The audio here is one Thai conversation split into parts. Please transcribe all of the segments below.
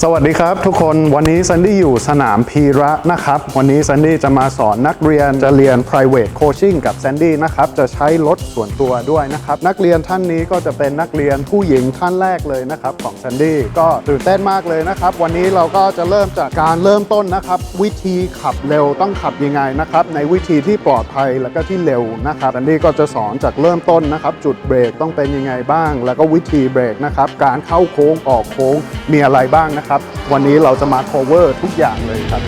สวัสดีครับทุกคนวันนี้ซันดี้อยู่สนามพีระนะครับ วันนี้ซันดี้จะมาสอนนักเรียนจะเรียน private coaching กับซันดี้นะครับ จะใช้รถส่วนตัวด้วยนะครับ นักเรียนท่านนี้ก็จะเป็นนักเรียนผู้หญิงท่านแรกเลยนะครับของซันดี้ก็ตื่นเต้นมากเลยนะครับ วันนี้เราก็จะเริ่มจากการเริ่มต้นนะครับ วิธีขับเร็วต้องขับยังไงนะครับ ในวิธีที่ปลอดภัยแล้วก็ที่เร็วนะครับซันดี้ก็จะสอนจากเริ่มต้นนะครับจุดเบรกต้องเป็นยังไงบ้าง แล้วก็วิธีเบรกนะครับการเข้าโค้งออกโค้งมีอะไรบ้างนะครับ วันนี้เราจะมา cover ทุกอย่างเลยครับ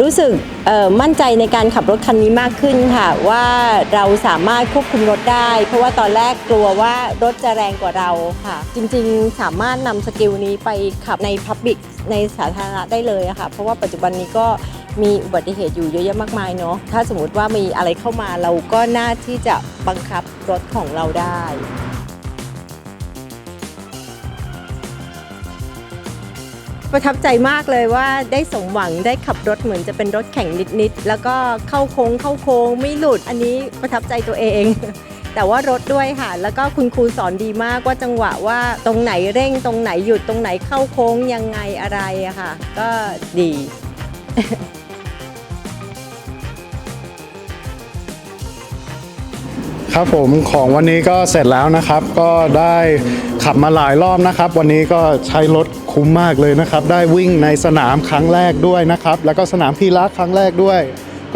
รู้สึกมั่นใจในการขับรถคันนี้มากขึ้นค่ะ ว่าเราสามารถควบคุมรถได้ เพราะว่าตอนแรกกลัวว่ารถจะแรงกว่าเราค่ะ จริงๆสามารถนำสกิลนี้ไปขับในพับบิกในสาธารณะได้เลยค่ะ เพราะว่าปัจจุบันนี้ก็มีอุบัติเหตุอยู่เยอะแยะมากมายเนาะถ้าสมมติว่ามีอะไรเข้ามาเราก็น่าที่จะบังคับรถของเราได้ ประทับใจมากเลยว่าได้สมหวังได้ขับรถเหมือนจะเป็นรถแข่งนิดๆแล้วก็เข้าโค้งเข้าโค้งไม่หลุดอันนี้ประทับใจตัวเอง แต่ว่ารถด้วยค่ะ แล้วก็คุณครูสอนดีมากว่าจังหวะว่าตรงไหนเร่งตรงไหนหยุดตรงไหนเข้าโค้งยังไงอะไรอะค่ะ ก็ดี ครับผมของวันนี้ก็เสร็จแล้วนะครับ ก็ได้ขับมาหลายรอบนะครับ วันนี้ก็ใช้รถคุ้มมากเลยนะครับ ได้วิ่งในสนามครั้งแรกด้วยนะครับ แล้วก็สนามพีระครั้งแรกด้วย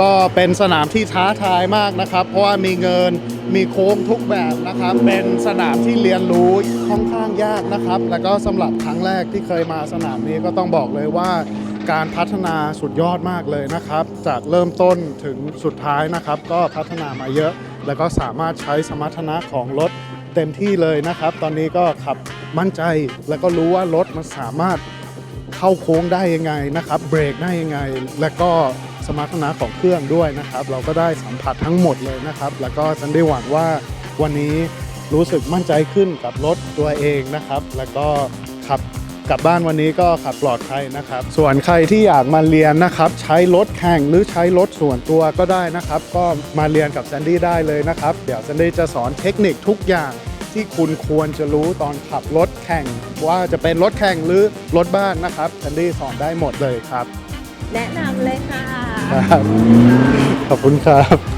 ก็เป็นสนามที่ท้าทายมากนะครับ เพราะว่ามีเงินมีโค้งทุกแบบนะครับ เป็นสนามที่เรียนรู้ค่อนข้างยากนะครับ แล้วก็สำหรับครั้งแรกที่เคยมาสนามนี้ก็ต้องบอกเลยว่าการพัฒนาสุดยอดมากเลยนะครับ จากเริ่มต้นถึงสุดท้ายนะครับ ก็พัฒนามาเยอะ แล้วก็สามารถใช้สมรรถนะของรถเต็มที่เลยนะครับ ตอนนี้ก็ขับมั่นใจแล้วก็รู้ว่ารถมันสามารถเข้าโค้งได้ยังไงนะครับ เบรกได้ยังไง แล้วก็สมรรถนะของเครื่องด้วยนะครับ เราก็ได้สัมผัสทั้งหมดเลยนะครับ แล้วก็ฉันได้หวังว่าวันนี้รู้สึกมั่นใจขึ้นกับรถตัวเองนะครับ แล้วก็ขับ กลับบ้านวันนี้ก็ขับปลอดภัยนะครับ ส่วนใครที่อยากมาเรียนนะครับ ใช้รถแข่งหรือใช้รถส่วนตัวก็ได้นะครับ ก็มาเรียนกับแซนดี้ได้เลยนะครับ เดี๋ยวแซนดี้จะสอนเทคนิคทุกอย่างที่คุณควรจะรู้ตอนขับรถแข่ง ว่าจะเป็นรถแข่งหรือรถบ้านนะครับแซนดี้สอนได้หมดเลยครับ แนะนำเลยค่ะ ครับ ขอบคุณครับ